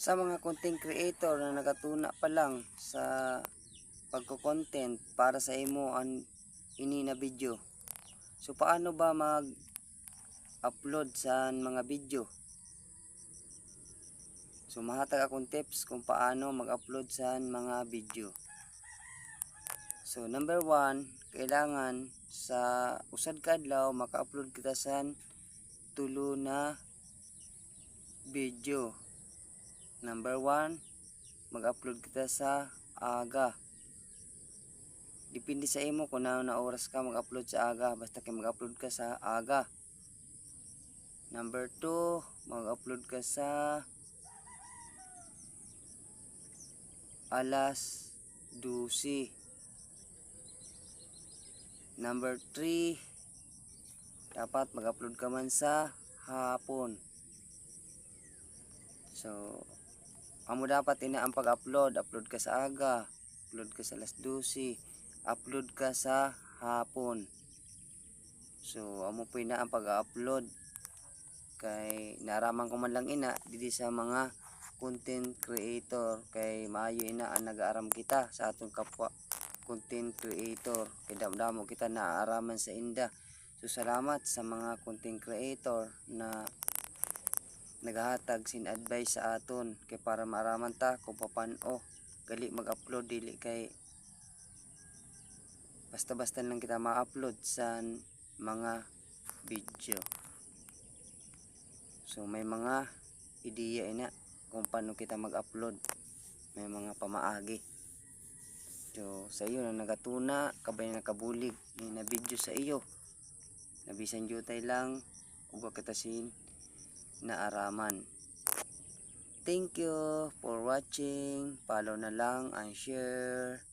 sa mga content creator na nagatuna pa lang sa pagko-content para sa imo ang ini na video. So paano ba mag upload sa mga video? So mahatag akong tips kung paano mag-upload sa mga video. So number one, kailangan sa usad kadlaw maka-upload kita sa tulo na video. Number one, mag-upload kita sa aga. Depende sa imo kung na, na oras ka mag-upload sa aga. Basta kay mag-upload ka sa aga. Number two, mag-upload ka sa alas 12. Number 3, dapat mag-upload ka man sa hapon. So, amo dapat ina ang pag-upload. Upload ka sa aga, upload ka sa alas 12, upload ka sa hapon. So, amo po ina ang pag-upload. Kay naraman ko man lang ina didi sa mga content creator kay maayo ina ang nag-aaram kita sa atong kapwa content creator kay damdamo kita naaaraman sa inda so salamat sa mga content creator na nagahatag sin advice sa aton kay para maaraman ta kung paano gali mag-upload dili kay basta-basta lang kita ma-upload sa mga video. So may mga ideya ina kung paano kita mag-upload. May mga pamaagi. So sa iyo na nagatuna kabay na kabulig may na video sa iyo. Nabisan jutay lang ug kita sin naaraman thank you for watching. Follow na lang and share